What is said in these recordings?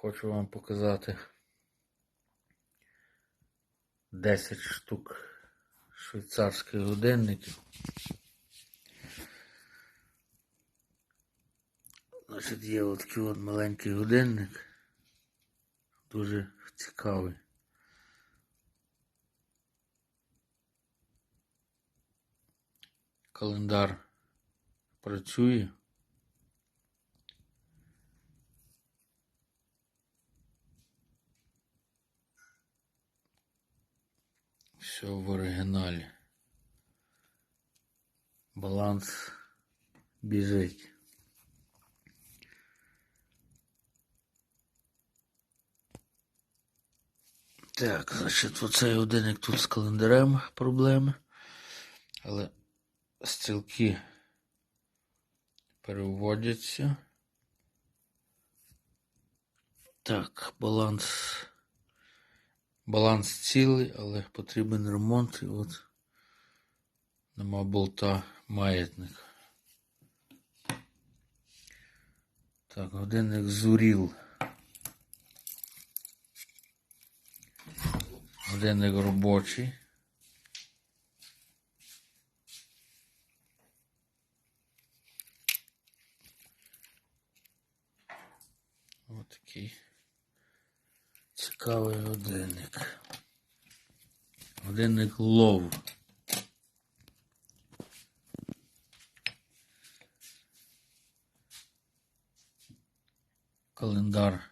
Хочу вам показати 10 штук швейцарських годинників. Значить, є от такий от маленький годинник. Дуже цікавий. Календар працює. Все в оригіналі. Баланс біжить. Так, значить, оцей годинник тут з календарем проблеми. Але стрілки переводяться. Так, баланс. Баланс цілий, але потрібен ремонт. І от нема болта маятник. Так, годинник зуріл. Годинник робочий. Ось такий цікавий годинник. Годинник лов. Календар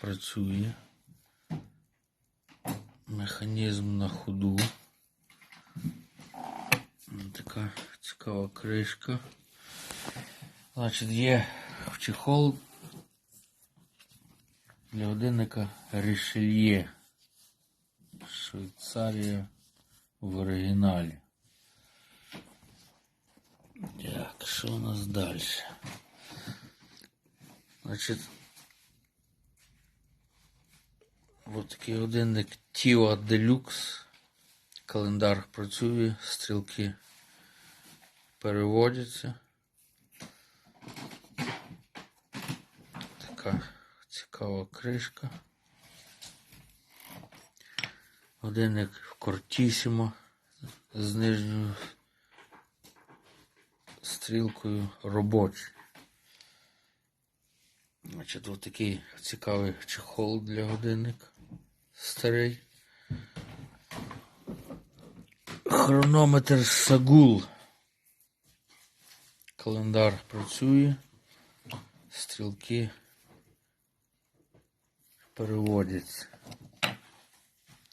працює. Механізм на ходу. Така цікава кришка. Значить, є в чехол для годинника Рішельє. Швейцарія в оригіналі. Так, що у нас далі? Значить, Ось такий годинник Тіо Deluxe. Календар працює, стрілки переводяться. Така цікава кришка. Годинник в Кортісімо з нижньою стрілкою робочий. Значить, ось такий цікавий чехол для годинника. Старий. Хронометр Сагул. Календар працює. Стрілки переводяться.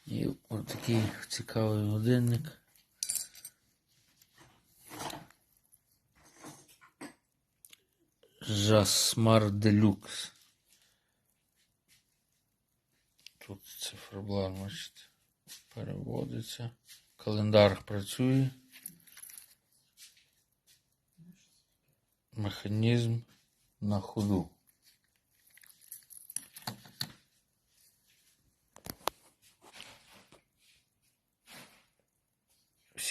І ось такий цікавий годинник. Жасмар Делюкс. Тут циферблат, бачите, переводиться. Календар працює. Механізм на ходу.